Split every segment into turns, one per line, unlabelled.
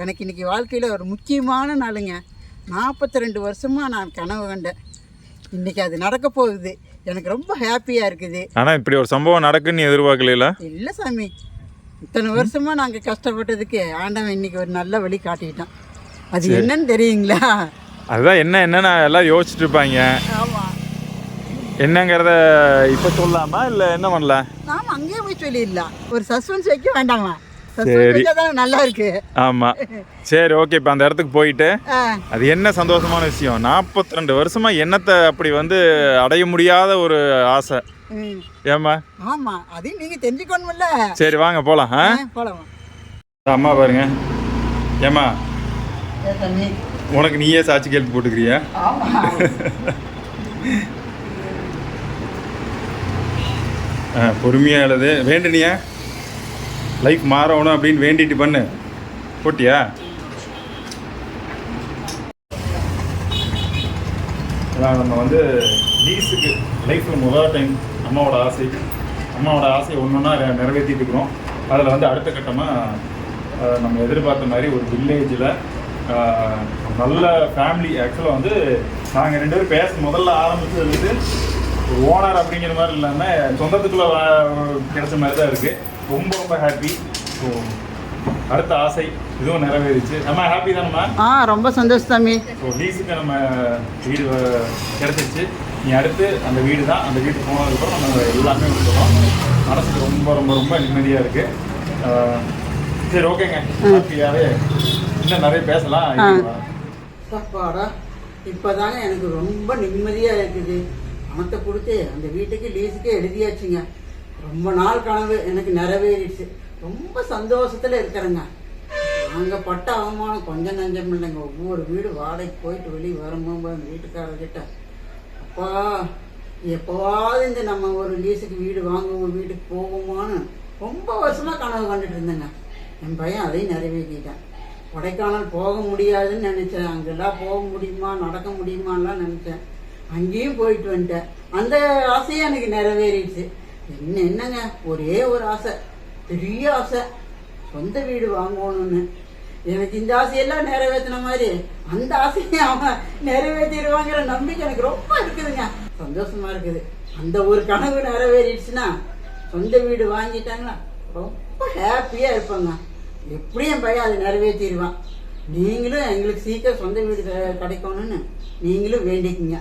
எனக்கு இன்னைக்கு வாழ்க்கையில் ஒரு முக்கியமான நாளுங்க. நாற்பத்தி ரெண்டு வருஷமாக நான் கனவு கண்டேன். இன்னைக்கு அது நடக்க போகுது. எனக்கு ரொம்ப ஹாப்பியாக இருக்குது.
ஆனால் இப்படி ஒரு சம்பவம் நடக்குன்னு எதிர்பார்க்கல
இல்லை சாமி. இத்தனை வருஷமாக நாங்கள் கஷ்டப்பட்டதுக்கு ஆண்டவன் இன்னைக்கு ஒரு நல்ல வழி காட்டிட்டான். அது என்னன்னு தெரியுங்களா?
அதுதான் என்ன என்னன்னு எல்லாம் யோசிச்சுட்டு இருப்பாங்க. என்னங்கிறத இப்போ சொல்லாமா இல்லை என்ன பண்ணலாம்?
நாம அங்கேயே போய் சொல்லிடலாம். ஒரு சஸ்பென்ஸ் வைக்க வேண்டாமா? தானே நல்லா இருக்கு.
ஆமாம் சரி ஓகே இப்போ அந்த இடத்துக்கு போயிட்டு அது என்ன சந்தோஷமான விஷயம்? நாற்பத்தி ரெண்டு வருஷமாக என்னத்தை அப்படி வந்து அடைய முடியாத ஒரு ஆசை.
ம்.
ஏம்மா?
ஆமா அதையும் நீங்க தெரிஞ்சுக்கணும்ல.
சரி வாங்க ஆ,
போலாம்.
அம்மா பாருங்க. ஏம்மா?
ஏ தண்ணி
உனக்கு நீயே சாட்சி கேள்வி போட்டுக்கிறியா? பொறுமையாக எழுது. வேண்டுனியா? லைஃப் மாறணும் அப்படின்னு வேண்டிட்டு பண்ணு. போட்டியா? நம்ம வந்து லீஸுக்கு லைஃப்பில் முதல் டைம் அம்மாவோட ஆசை. அம்மாவோட ஆசையை ஒன்று ஒன்றா நிறைவேற்றிட்டு இருக்கிறோம். அதில் வந்து அடுத்த கட்டமாக நம்ம எதிர்பார்த்த மாதிரி ஒரு வில்லேஜில் நல்ல ஃபேமிலி ஆக்சுவலாக வந்து நாங்கள் ரெண்டு பேரும் பேச முதல்ல ஆரம்பித்தது வந்து ஓனர் அப்படிங்கிற மாதிரி இல்லாமல் சொந்தத்துக்குள்ளே கிடைச்ச மாதிரி தான் இருக்குது ரொம்ப ரொம்ப ஹாப்பி ஸோ அடுத்த ஆசை இதுவும் நிறைவேறிச்சு. நம்ம ஹாப்பி தானம்மா?
ஆ ரொம்ப சந்தோஷம் சாமி
ஸோ லீஸுக்கு நம்ம வீடு கிடைச்சிருச்சு. நீ அடுத்து அந்த வீடு தான் அந்த வீட்டுக்கு போனதுக்கப்புறம் நம்ம எல்லாமே விட்டுறோம் மனசுக்கு ரொம்ப ரொம்ப ரொம்ப நிம்மதியாக இருக்குது சரி ஓகேங்க. ஹாப்பியாகவே இன்னும் நிறைய பேசலாம்.
அப்பாடா இப்போதாங்க எனக்கு ரொம்ப நிம்மதியாக இருக்குது. பணத்தை கொடுத்து அந்த வீட்டுக்கு லீஸுக்கு எழுதியாச்சுங்க. ரொம்ப நாள் கனவு எனக்கு நிறைவேறிடுச்சு. ரொம்ப சந்தோஷத்தில் இருக்கிறேங்க. நாங்கள் பட்ட அவமானம் கொஞ்சம் நஞ்சம் இல்லைங்க. ஒவ்வொரு வீடு வாடகைக்கு போயிட்டு வெளியே வரும்போது அந்த வீட்டுக்காரர்கிட்ட அப்பா எப்போவாவது இந்த நம்ம ஒரு லீஸுக்கு வீடு வாங்குவோம் வீட்டுக்கு போவோமான்னு ரொம்ப வருஷமாக கனவு கண்டுட்டு இருந்தேங்க. என் பையன் அதையும் நிறைவேற்றிட்டேன். கொடைக்கானல் போக முடியாதுன்னு நினச்சேன். அங்கெல்லாம் போக முடியுமா நடக்க முடியுமான்லாம் நினச்சேன். அங்கேயும் போயிட்டு வந்துட்டேன். அந்த ஆசையும் எனக்கு நிறைவேறிடுச்சு. என்ன என்னங்க? ஒரே ஒரு ஆசை. பெரிய ஆசை. சொந்த வீடு வாங்கணும்னு. எனக்கு இந்த ஆசையெல்லாம் நிறைவேற்றின மாதிரி அந்த ஆசையை அவன் நிறைவேற்றிடுவாங்கிற நம்பிக்கை எனக்கு ரொம்ப இருக்குதுங்க. சந்தோஷமா இருக்குது. அந்த ஒரு கனவு நிறைவேறிடுச்சுன்னா சொந்த வீடு வாங்கிட்டாங்கன்னா ரொம்ப ஹாப்பியா இருப்பாங்க. எப்படியும் என் பையன் அதை நிறைவேற்றிடுவான்? நீங்களும் எங்களுக்கு சீக்கிரம் சொந்த வீடு கிடைக்கணும்னு நீங்களும் வேண்டிக்குங்க.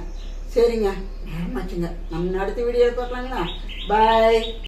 சரிங்க. நேரமாச்சுங்க நம்ம அடுத்த வீடியோ பார்க்கலாங்களா? பாய்